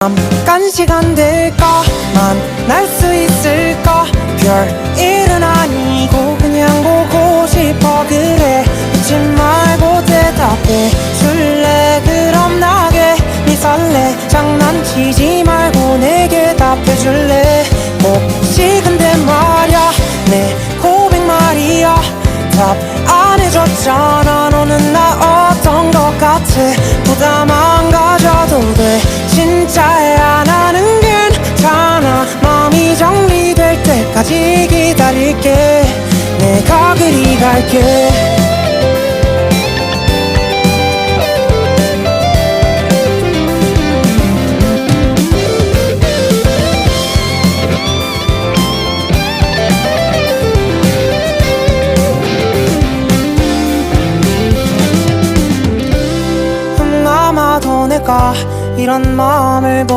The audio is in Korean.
잠깐 시간 될까? 만 날 수 있을까? 별 일은 아니고 그냥 보고 싶어. 그래 묻지 말고 대답해. 줄래 그럼 나게. 네 설레. 장난치지 말고 내게 답해 줄래? 혹시 근데 말야. 내 고백 말이야. 답 안 해줬잖아. 너는 나 어떤 것 같아? 부담 안가 때까지 기다릴게. 내가 그리 갈게. 음, 아마도 내가 이런 마음을